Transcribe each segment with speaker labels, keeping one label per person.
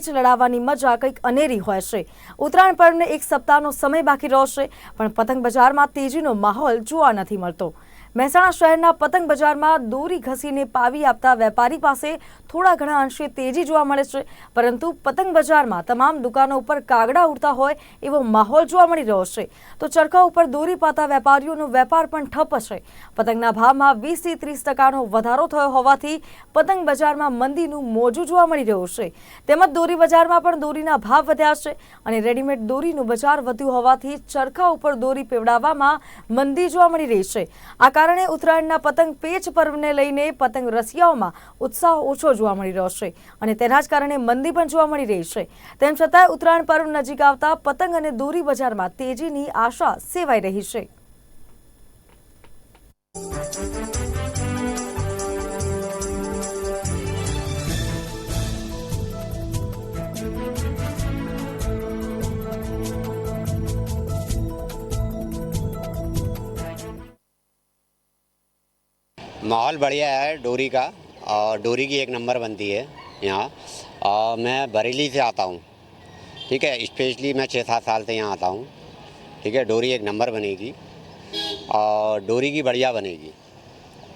Speaker 1: Patch લડાવવાની મજા કંઈક અનેરી હોય છે. ઉત્તરાયણ પર્વને એક સપ્તાહનો સમય બાકી રહેશે, પણ પતંગ બજારમાં તેજીનો માહોલ જોવા નથી મળતો. મહેસાણા શહેરના પતંગ બજારમાં દોરી ઘસીને પાવી આપતા વેપારી પાસે થોડા ઘણા અંશે તેજી જોવા મળે છે. પરંતુ પતંગ બજારમાં તમામ દુકાનો ઉપર કાગડા ઉડતા હોય એવો માહોલ જોવા મળી રહ્યો છે. તો ચરખા ઉપર દોરી પાતા વેપારીઓનો વેપાર પણ ઠપ છે. પતંગના ભાવમાં વીસથી ત્રીસ ટકાનો વધારો થયો હોવાથી પતંગ બજારમાં મંદીનું મોજું જોવા મળી રહ્યું છે. તેમજ દોરી બજારમાં પણ દોરીના ભાવ વધ્યા છે અને રેડીમેડ દોરીનું બજાર વધ્યું હોવાથી ચરખા ઉપર દોરી પીવડાવવામાં મંદી જોવા મળી રહી છે. આ કારણે ઉત્તરાયણના પતંગ પેચ પર્વને લઈને પતંગ રસિયાઓમાં ઉત્સાહ ઓછો જોવા મળી રહ્યો છે અને તેના જ કારણે મંદી પણ જોવા મળી રહી છે. તેમ છતાં ઉત્તરાયણ પર્વ નજીક આવતા પતંગ અને દોરી બજારમાં તેજીની આશા સેવાઈ રહી છે.
Speaker 2: माहौल बढ़िया है डोरी का और डोरी की एक नंबर बनती है यहाँ और मैं बरेली से आता हूँ। ठीक है स्पेशली मैं छः सात साल से यहाँ आता हूँ। ठीक है डोरी एक नंबर बनेगी और डोरी की बढ़िया बनेगी।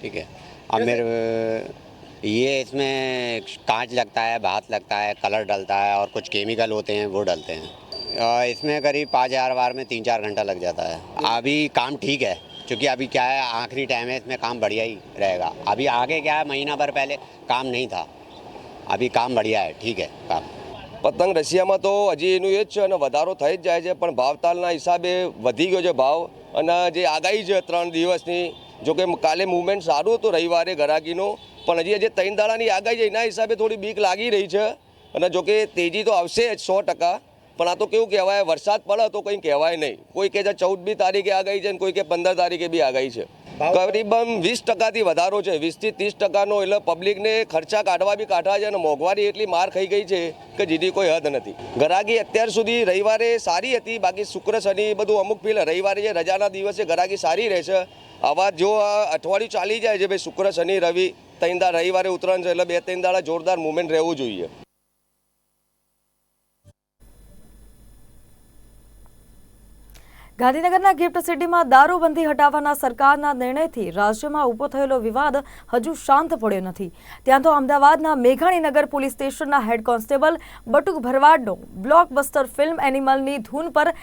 Speaker 2: ठीक है अब मेरे ये इसमें कांच लगता है भात लगता है कलर डलता है और कुछ केमिकल होते हैं वो डलते हैं। इसमें करीब पाँच हज़ार बार में तीन चार घंटा लग जाता है। अभी काम ठीक है। क्योंकि अभी क्या है आखिरी टाइम है इसमें काम बढ़िया ही रहेगा अभी आगे क्या है महीना भर पहले काम नहीं था अभी काम बढ़िया है ठीक है काम
Speaker 3: પતંગ રશિયામાં તો હજી એનું એ જ છે અને વધારો થઈ જ જાય છે પણ ભાવતાલના હિસાબે વધી ગયો છે ભાવ અને જે આગાહી છે ત્રણ દિવસની જો કે કાલે મુવમેન્ટ સારું હતું રવિવારે ગરાગીનું પણ હજી જે ત્રણ દાડાની આગાહી છે એના હિસાબે થોડી બીક લાગી રહી છે અને જો કે તેજી તો આવશે જ સો ટકા પણ આ તો કેવું કહેવાય વરસાદ પડે તો કંઈ કહેવાય નહીં. કોઈ કે છે ચૌદમી તારીખે આગાહી છે ને કોઈ કે પંદર તારીખે બી આગાહી છે. કરીબન વીસ ટકાથી વધારો છે. વીસથી ત્રીસ ટકાનો એટલે પબ્લિકને ખર્ચા કાઢવા બી કાઢવા છે અને મોંઘવારી એટલી માર ખાઈ ગઈ છે કે જેની કોઈ હદ નથી. ગરાગી અત્યાર સુધી રવિવારે સારી હતી બાકી શુક્ર શનિ બધું અમુક ફીલ રવિવારે જે રજાના દિવસે ગરાગી સારી રહેશે આવા જો આ અઠવાડિયું ચાલી જાય છે ભાઈ શુક્ર શનિ રવિ ત્રણ દાડા રવિવારે ઉતરાણ છે એટલે બે ત્રણ દાડા જોરદાર મુવમેન્ટ રહેવું જોઈએ.
Speaker 1: ગાંધીનગરના ગિફ્ટ સિટીમાં દારૂબંધી હટાવવાના સરકારના નિર્ણયથી રાજ્યમાં ઊભો થયેલો વિવાદ હજુ શાંત પડ્યો નથી. ત્યાં તો અમદાવાદના મેઘાણીનગર પોલીસ સ્ટેશનના હેડ કોન્સ્ટેબલ બટુક ભરવાડનો બ્લોકબસ્ટર ફિલ્મ એનિમલની ધૂન પર